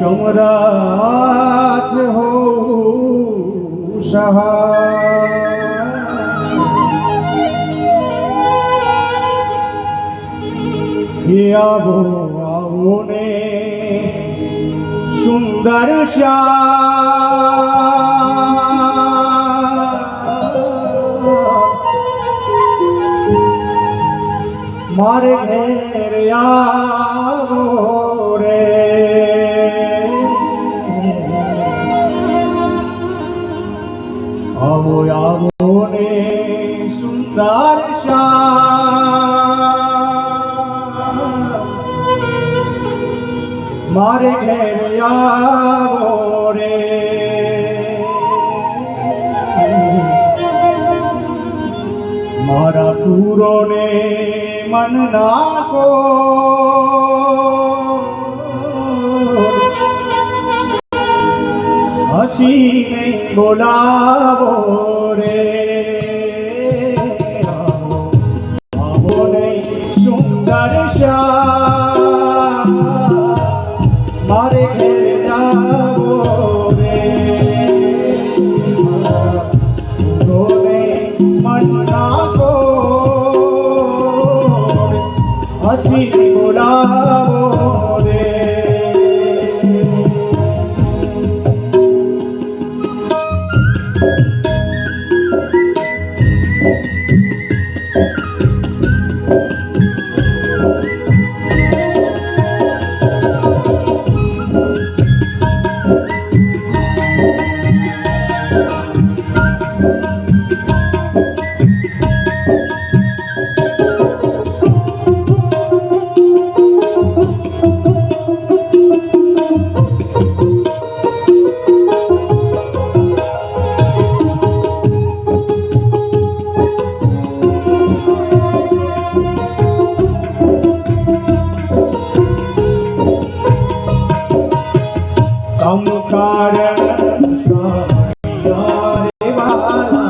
সম্রাট হো সাহা। সুন্দর শ্যাম দিদার মার ঘেরিয়া রে মারা পুরনে মন না কো। हसी नहीं बोला बोरे મારે ઘેર જા la la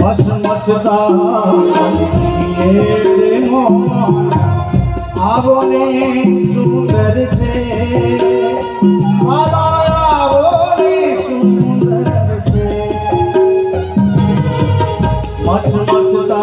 बस मसदा मेरे मोहन आवने सुंदर छे बाबा आवने सुंदर छे बस मसदा